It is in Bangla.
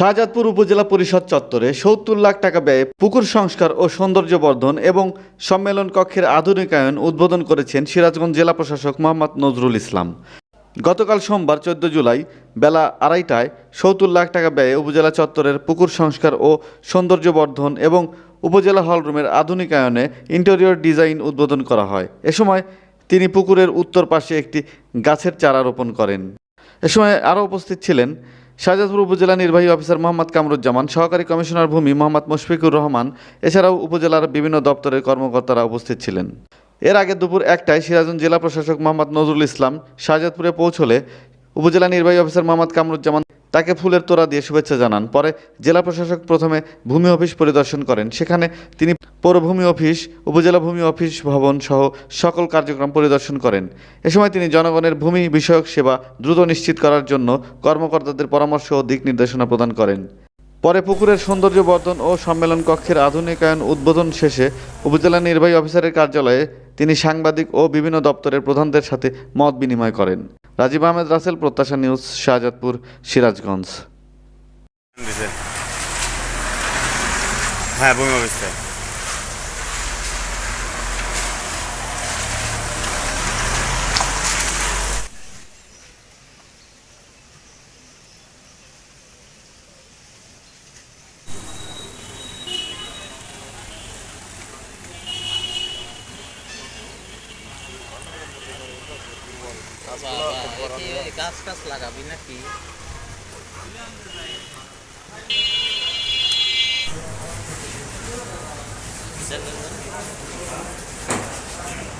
শাহজাদপুর উপজেলা পরিষদ চত্বরে সত্তর লাখ টাকা ব্যয়ে পুকুর সংস্কার ও সৌন্দর্য বর্ধন এবং সম্মেলন কক্ষের আধুনিকায়ন উদ্বোধন করেছেন সিরাজগঞ্জ জেলা প্রশাসক মোহাম্মদ নজরুল ইসলাম। গতকাল সোমবার চোদ্দ জুলাই বেলা আড়াইটায় সত্তর লাখ টাকা ব্যয়ে উপজেলা চত্বরের পুকুর সংস্কার ও সৌন্দর্য বর্ধন এবং উপজেলা হলরুমের আধুনিকায়নে ইন্টেরিয়র ডিজাইন উদ্বোধন করা হয়। এ সময় তিনি পুকুরের উত্তর পাশে একটি গাছের চারা রোপণ করেন। এ সময় আরও উপস্থিত ছিলেন শাহজাদপুর উপজেলা নির্বাহী অফিসার মোহাম্মদ কামরুজ্জামান, সহকারী কমিশনার ভূমি মোহাম্মদ মুশফিকুর রহমান, এছাড়াও উপজেলার বিভিন্ন দপ্তরের কর্মকর্তারা উপস্থিত ছিলেন। এর আগে দুপুর একটায় সিরাজন জেলা প্রশাসক মোহাম্মদ নজরুল ইসলাম শাহজাদপুরে পৌঁছলে উপজেলা নির্বাহী অফিসার মোহাম্মদ কামরুজ্জামান তাকে ফুলের তোড়া দিয়ে শুভেচ্ছা জানান। পরে জেলা প্রশাসক প্রথমে ভূমি অফিস পরিদর্শন করেন। সেখানে তিনি পৌরভূমি অফিস, উপজেলা ভূমি অফিস, ভবন সহ সকল কার্যক্রম পরিদর্শন করেন। এ সময় তিনি জনগণের ভূমি বিষয়ক সেবা দ্রুত নিশ্চিত করার জন্য কর্মকর্তাদের পরামর্শ ও দিক নির্দেশনা প্রদান করেন। পরে পুকুরের সৌন্দর্য বর্ধন ও সম্মেলন কক্ষের আধুনিকায়ন উদ্বোধন শেষে উপজেলা নির্বাহী অফিসারের কার্যালয়ে তিনি সাংবাদিক ও বিভিন্ন দপ্তরের প্রধানদের সাথে মত বিনিময় করেন। রাজীব আহমেদ রাসেল, প্রত্যাশা নিউজ, শাহজাদপুর, সিরাজগঞ্জ। হ্যাঁ ভূমি অফিসে গাছ টাছ লাগাবি নাকি Thank you.